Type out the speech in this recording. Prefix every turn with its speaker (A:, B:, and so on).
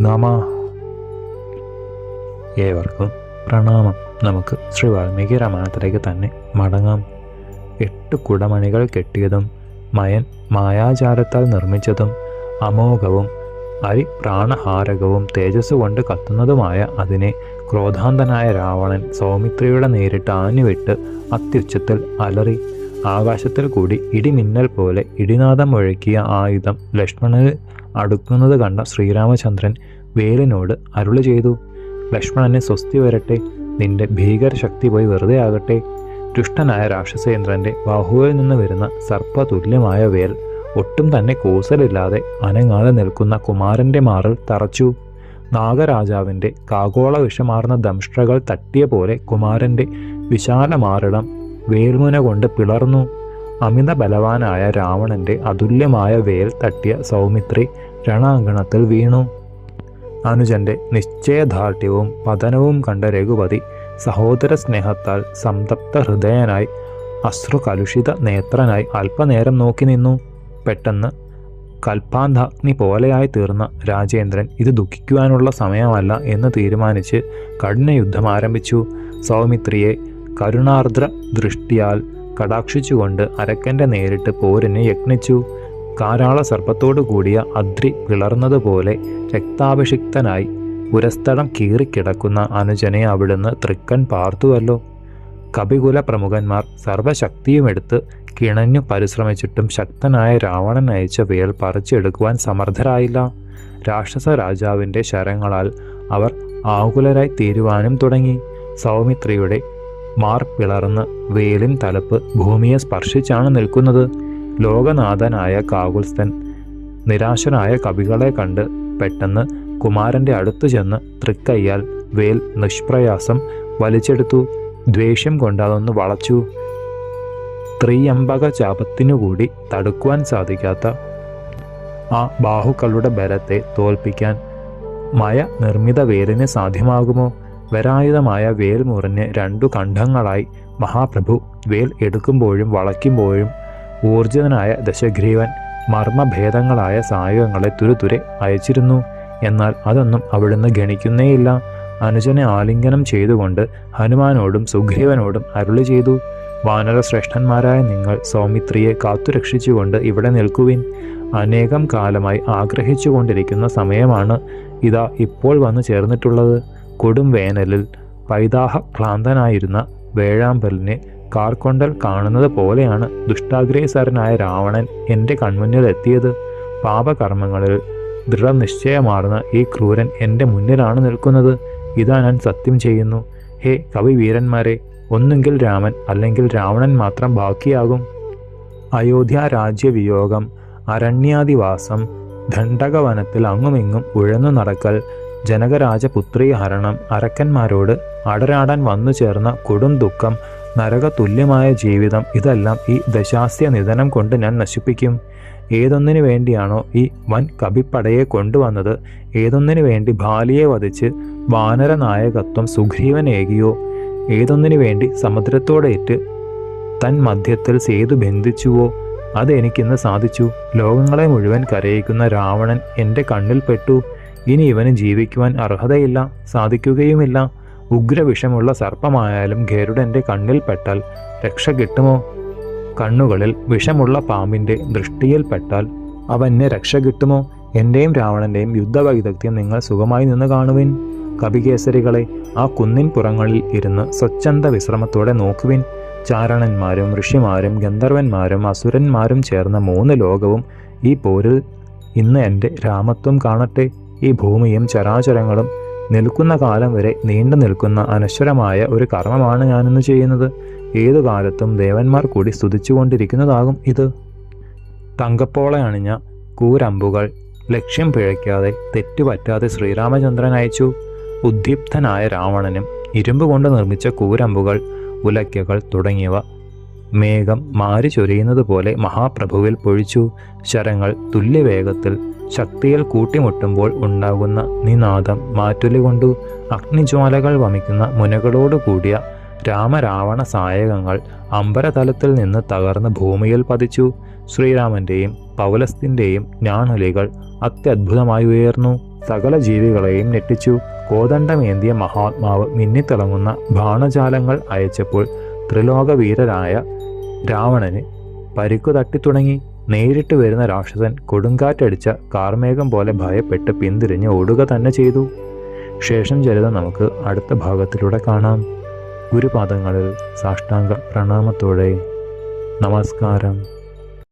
A: നമ. ഏവർക്കും പ്രണാമം. നമുക്ക് ശ്രീ വാൽമീകി രാമായണത്തിലേക്ക് തന്നെ മടങ്ങാം. എട്ട് കുടമണികൾ കെട്ടിയതും മയൻ മായാചാരത്താൽ നിർമ്മിച്ചതും അമോഘവും അരി പ്രാണഹാരകവും തേജസ് കൊണ്ട് കത്തുന്നതുമായ അതിനെ ക്രോധാന്തനായ രാവണൻ സൗമിത്രിയുടെ നേരിട്ട് ആഞ്ഞുവിട്ട് അത്യുച്ചത്തിൽ അലറി ആകാശത്തിൽ കൂടി ഇടിമിന്നൽ പോലെ ഇടിനാദം മുഴക്കിയ ആയുധം ലക്ഷ്മണന് അടുക്കുന്നത് കണ്ട ശ്രീരാമചന്ദ്രൻ വേലിനോട് അരുളി ചെയ്തു ലക്ഷ്മണനെ സ്വസ്തി വരട്ടെ നിന്റെ ഭീകര ശക്തി പോയി വെറുതെ ആകട്ടെ. ദുഷ്ടനായ രാക്ഷസേന്ദ്രന്റെ ബാഹുവിൽ നിന്ന് വരുന്ന സർപ്പതുല്യമായ വേൽ ഒട്ടും തന്നെ കൂസലില്ലാതെ അനങ്ങാതെ നിൽക്കുന്ന കുമാരന്റെ മാറിൽ തറച്ചു. നാഗരാജാവിന്റെ കാഗോള വിഷമാർന്ന ദംഷ്ട്രകൾ തട്ടിയ പോലെ കുമാരന്റെ വിശാലമാറിടം വേൽമുന കൊണ്ട് പിളർന്നു. അമിത ബലവാനായ രാവണന്റെ അതുല്യമായ വേൽ തട്ടിയ സൗമിത്രി രണാങ്കണത്തിൽ വീണു. അനുജന്റെ നിശ്ചയദാർഢ്യവും പതനവും കണ്ട രഘുപതി സഹോദര സ്നേഹത്താൽ സംതപ്ത ഹൃദയനായി അശ്രുകലുഷിത നേത്രനായി അല്പനേരം നോക്കി നിന്നു. പെട്ടെന്ന് കൽപ്പാന്താഗ്നി പോലെയായി തീർന്ന രാജേന്ദ്രൻ ഇത് ദുഃഖിക്കുവാനുള്ള സമയമല്ല എന്ന് തീരുമാനിച്ച് കഠിന യുദ്ധം ആരംഭിച്ചു. സൗമിത്രിയെ കരുണാർദ്ര ദൃഷ്ടിയാൽ കടാക്ഷിച്ചുകൊണ്ട് അരക്കന്റെ നേരിട്ട് പോരനെ യത്നിച്ചു. കാരാള സർപ്പത്തോടു കൂടിയ അദ്രി വിളർന്നതുപോലെ രക്താഭിഷിക്തനായി പുരസ്ഥലം കീറിക്കിടക്കുന്ന അനുജനെ അവിടുന്ന് തൃക്കൻ പാർത്തുവല്ലോ. കപികുല പ്രമുഖന്മാർ സർവശക്തിയുമെടുത്ത് കിണഞ്ഞു പരിശ്രമിച്ചിട്ടും ശക്തനായ രാവണൻ അയച്ച വേൽ പറിച്ചെടുക്കുവാൻ സമർത്ഥരായില്ല. രാക്ഷസ രാജാവിന്റെ ശരങ്ങളാൽ അവർ ആകുലരായി തീരുവാനും തുടങ്ങി. സൗമിത്രിയുടെ മാർ പിളർന്ന് വേലിൻ തലപ്പ് ഭൂമിയെ സ്പർശിച്ചാണ് നിൽക്കുന്നത്. ലോകനാഥനായ കാകുൽസ്ഥൻ നിരാശനായ കവികളെ കണ്ട് പെട്ടെന്ന് കുമാരന്റെ അടുത്തു ചെന്ന് തൃക്കയ്യാൽ വേൽ നിഷ്പ്രയാസം വലിച്ചെടുത്തു. ദ്വേഷ്യം കൊണ്ട് അതൊന്ന് വളച്ചു. ത്രിയമ്പക ചാപത്തിനുകൂടി തടുക്കുവാൻ സാധിക്കാത്ത ആ ബാഹുക്കളുടെ ബലത്തെ തോൽപ്പിക്കാൻ മയ നിർമ്മിത വേലിന് സാധ്യമാകുമോ? വരായുധമായ വേൽ മുറിഞ്ഞ് രണ്ടു കണ്ഠങ്ങളായി മഹാപ്രഭു വേൽ എടുക്കുമ്പോഴും വളയ്ക്കുമ്പോഴും ഊർജിതനായ ദശഗ്രീവൻ മർമ്മഭേദങ്ങളായ സായുധങ്ങളെ തുരുതുരെ അയച്ചിരുന്നു. എന്നാൽ അതൊന്നും അവിടുന്ന് ഗണിക്കുന്നേയില്ല. അനുജനെ ആലിംഗനം ചെയ്തുകൊണ്ട് ഹനുമാനോടും സുഗ്രീവനോടും അരുളി ചെയ്തു. വാനരശ്രേഷ്ഠന്മാരായ നിങ്ങൾ സൗമിത്രിയെ കാത്തുരക്ഷിച്ചുകൊണ്ട് ഇവിടെ നിൽക്കുവിൻ. അനേകം കാലമായി ആഗ്രഹിച്ചുകൊണ്ടിരിക്കുന്ന സമയമാണ് ഇതാ ഇപ്പോൾ വന്നു ചേർന്നിട്ടുള്ളത്. കൊടും വേനലിൽ പൈതാഹ ക്ലാന്തനായിരുന്ന വേഴാമ്പലിനെ കാർക്കൊണ്ടൽ കാണുന്നത് പോലെയാണ് ദുഷ്ടാഗ്രേസരനായ രാവണൻ എന്റെ കൺമുന്നിൽ എത്തിയത്. പാപകർമ്മങ്ങളിൽ ദൃഢനിശ്ചയമാർന്ന ഈ ക്രൂരൻ എന്റെ മുന്നിലാണ് നിൽക്കുന്നത്. ഇതാ ഞാൻ സത്യം ചെയ്യുന്നു. ഹേ കവി വീരന്മാരെ ഒന്നുകിൽ രാമൻ അല്ലെങ്കിൽ രാവണൻ മാത്രം ബാക്കിയാകും. അയോധ്യ രാജ്യവിയോഗം അരണ്യാദിവാസം ദണ്ഡകവനത്തിൽ അങ്ങുമിങ്ങും ഉഴന്നു നടക്കൽ ജനകരാജപുത്രീ ഹരണം അരക്കന്മാരോട് അടരാടാൻ വന്നു ചേർന്ന കൊടും ദുഃഖം നരകതുല്യമായ ജീവിതം ഇതെല്ലാം ഈ ദശാസ്യ നിധനം കൊണ്ട് ഞാൻ നശിപ്പിക്കും. ഏതൊന്നിനു വേണ്ടിയാണോ ഈ വൻ കവിപ്പടയെ കൊണ്ടുവന്നത്? ഏതൊന്നിനു വേണ്ടി ബാലിയെ വധിച്ച് വാനരനായകത്വം സുഗ്രീവനേകിയോ? ഏതൊന്നിനു വേണ്ടി സമുദ്രത്തോടേറ്റ് തൻ മധ്യത്തിൽ സേതു ബന്ധിച്ചുവോ? അതെനിക്കിന്ന് സാധിച്ചു. ലോകങ്ങളെ മുഴുവൻ കരയിക്കുന്ന രാവണൻ എന്റെ കണ്ണിൽപ്പെട്ടു ഇനി ഇവന് ജീവിക്കുവാൻ അർഹതയില്ല സാധിക്കുകയുമില്ല. ഉഗ്രവിഷമുള്ള സർപ്പമായാലും ഗരുഡന്റെ കണ്ണിൽപ്പെട്ടാൽ രക്ഷ കിട്ടുമോ? കണ്ണുകളിൽ വിഷമുള്ള പാമ്പിന്റെ ദൃഷ്ടിയിൽപ്പെട്ടാൽ അവന് രക്ഷ കിട്ടുമോ? എന്റെയും രാവണന്റെയും യുദ്ധവൈദഗ്ധ്യം നിങ്ങൾ സുഖമായി നിന്ന് കാണുവിൻ. കവികേസരികളെ ആ കുന്നിൻ പുറങ്ങളിൽ ഇരുന്ന് സ്വച്ഛന്ത വിശ്രമത്തോടെ നോക്കുവിൻ. ചാരണന്മാരും ഋഷിമാരും ഗന്ധർവന്മാരും അസുരന്മാരും ചേർന്ന മൂന്ന് ലോകവും ഈ പോരിൽ ഇന്ന് എന്റെ രാമത്വം കാണട്ടെ. ഈ ഭൂമിയും ചരാചരങ്ങളും നിൽക്കുന്ന കാലം വരെ നീണ്ടു നിൽക്കുന്ന അനശ്വരമായ ഒരു കർമ്മമാണ് ഞാനിന്ന് ചെയ്യുന്നത്. ഏതു കാലത്തും ദേവന്മാർ കൂടി സ്തുതിച്ചുകൊണ്ടിരിക്കുന്നതാകും ഇത്. തങ്കപ്പോളെ അണിഞ്ഞ കൂരമ്പുകൾ ലക്ഷ്യം പിഴയ്ക്കാതെ തെറ്റുപറ്റാതെ ശ്രീരാമചന്ദ്രൻ അയച്ചു. ഉദ്ദീപ്തനായ രാവണനും ഇരുമ്പ് കൊണ്ട് നിർമ്മിച്ച കൂരമ്പുകൾ ഉലക്കകൾ തുടങ്ങിയവ മേഘം മാരി ചൊരിയുന്നത് പോലെ മഹാപ്രഭുവിൽ പൊഴിച്ചു. ശരങ്ങൾ തുല്യവേഗത്തിൽ ശക്തിയിൽ കൂട്ടിമുട്ടുമ്പോൾ ഉണ്ടാകുന്ന നിനാദം മാറ്റൊലി കൊണ്ടു അഗ്നിജ്വാലകൾ വമിക്കുന്ന മുനകളോട് കൂടിയ രാമരാവണ സായകങ്ങൾ അമ്പരതലത്തിൽ നിന്ന് തകർന്ന് ഭൂമിയിൽ പതിച്ചു. ശ്രീരാമന്റെയും പൗലസ്തിന്റെയും ഞാണലികൾ അത്യത്ഭുതമായി ഉയർന്നു. സകല ജീവികളെയും ഞെട്ടിച്ചു. കോദണ്ഡമേന്തിയ മഹാത്മാവ് മിന്നിത്തിളങ്ങുന്ന ബാണജാലങ്ങൾ അയച്ചപ്പോൾ ത്രിലോകവീരരായ രാവണന് പരിക്കു തട്ടിത്തുടങ്ങി. നേരിട്ട് വരുന്ന രാക്ഷസൻ കൊടുങ്കാറ്റടിച്ച കാർമേഘം പോലെ ഭയപ്പെട്ട് പിന്തിരിഞ്ഞ് ഓടുക തന്നെ ചെയ്തു. ശേഷം ചരിതം നമുക്ക് അടുത്ത ഭാഗത്തിലൂടെ കാണാം. ഗുരുപാദങ്ങളിൽ സാഷ്ടാംഗ പ്രണാമത്തോടെ. നമസ്കാരം.